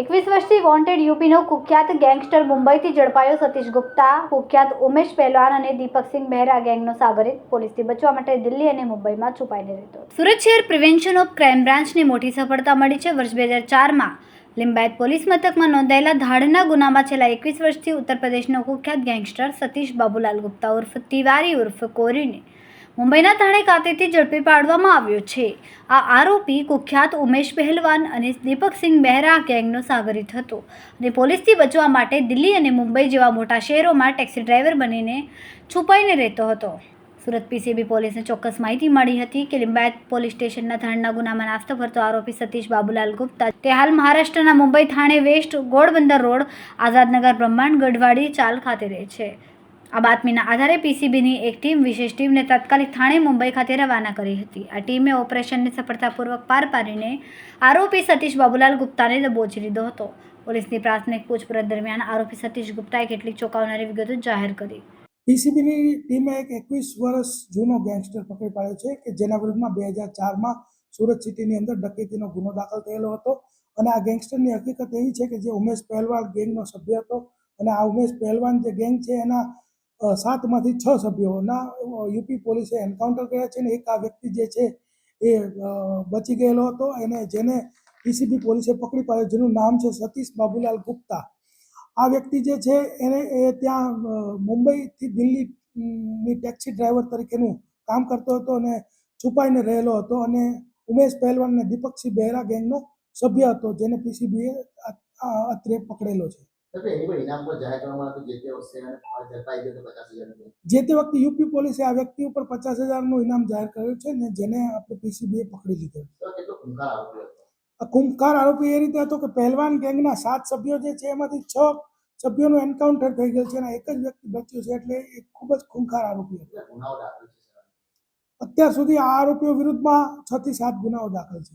એકવીસ વર્ષથી વોન્ટેડ યુપીનો કુખ્યાત ગેંગસ્ટર મુંબઈથી ઝડપાયો સતીશ ગુપ્તા. કુખ્યાત ઉમેશ પહેલવાન અને દીપકસિંહ મહેરા ગેંગનો સાગરિત પોલીસથી બચવા માટે દિલ્હી અને મુંબઈમાં છુપાઈને રહેતો સુરત શહેર પ્રિવેન્શન ઓફ ક્રાઇમ બ્રાન્ચની મોટી સફળતા મળી છે. વર્ષ બે હજાર ચારમાં લિંબાયત પોલીસ મથકમાં નોંધાયેલા ધાડના ગુનામાં છેલ્લા એકવીસ વર્ષથી ઉત્તર પ્રદેશનો કુખ્યાત ગેંગસ્ટર સતીશ બાબુલાલ ગુપ્તા ઉર્ફ તિવારી ઉર્ફ કોરીને મુંબઈના થાણે ખાતેથી ઝડપી પાડવામાં આવ્યો છે. આ આરોપી કુખ્યાત ઉમેશ પહેલવાન અને દીપકસિંહ બહેરા ગેંગનો સાગરિત હતો અને પોલીસથી બચવા માટે દિલ્હી અને મુંબઈ જેવા મોટા શહેરોમાં ટેક્સી ડ્રાઈવર બનીને છુપાઈને રહેતો હતો. સુરત પીસીબી પોલીસને ચોક્કસ માહિતી મળી હતી કે લિંબાયત પોલીસ સ્ટેશનના થાણના ગુનામાં નાસ્તો ભરતો આરોપી સતીશ બાબુલાલ ગુપ્તા તે હાલ મહારાષ્ટ્રના મુંબઈ થાણે વેસ્ટ ગોળબંદર રોડ, આઝાદનગર બ્રહ્માંડ ગઢવાડી ચાલ ખાતે રહે છે. આ બાતમીના આધારે પીસીબીની એક ટીમ, વિશેષ ટીમને તાત્કાલિક થાણે મુંબઈ ખાતે રવાના કરી હતી. આ ટીમે ઓપરેશનને સફળતાપૂર્વક પાર પાડીને આરોપી સતીશ બાબુલાલ ગુપ્તાને દબોચી લીધો હતો. પોલીસની પ્રાથમિક પૂછપરછ દરમિયાન આરોપી સતીશ ગુપ્તાએ કેટલીક ચોંકાવનારી વિગતો જાહેર કરી. પીસીબીની ટીમે એક એકવીસ વર્ષ જૂનો ગેંગસ્ટર પકડી પાડ્યો છે કે જેના વિરુદ્ધમાં બે હજાર ચારમાં સુરત સિટીની અંદર ડકેતીનો ગુનો દાખલ થયેલો હતો. અને આ ગેંગસ્ટરની હકીકત એવી છે કે જે ઉમેશ પહેલવાન ગેંગનો સભ્ય હતો. અને આ ઉમેશ પહેલવાન જે ગેંગ છે એના સાતમાંથી છ સભ્યોના યુપી પોલીસે એન્કાઉન્ટર કર્યા છે અને એક આ વ્યક્તિ જે છે એ બચી ગયેલો હતો. અને જેને પીસીબી પોલીસે પકડી પાડ્યો, જેનું નામ છે સતીશ બાબુલાલ ગુપ્તા. આ વ્યક્તિ જે છે એને, એ ત્યાં મુંબઈથી દિલ્હીની ટેક્સી ડ્રાઈવર તરીકેનું કામ કરતો હતો અને છુપાઈને રહેલો હતો. અને ઉમેશ પહેલવાન અને દીપકસિંહ બહેરા ગેંગનો સભ્ય હતો, જેને પીસીબીએ અત્રે પકડેલો છે. જે તે વખતે હજાર યુપી પોલીસે આ વ્યક્તિ ઉપર પચાસ હજારનું ઇનામ જાહેર કર્યું છે ને જેને આપણે પીસીબીએ પકડી લીધો. તો ખૂંખાર આરોપી આ કુંભકાર આરોપી એ રીતે હતો કે પહેલવાન ગેંગના સાત સભ્યો જે છે એમાંથી છ સભ્યોનું એન્કાઉન્ટર થઈ ગયું છે અને એક જ વ્યક્તિ બચ્યો છે એટલે એ ખૂબ જ ખૂંખાર આરોપી હતો. અત્યાર સુધી આ આરોપીઓ વિરુદ્ધમાં છ થી સાત ગુનાઓ દાખલ છે.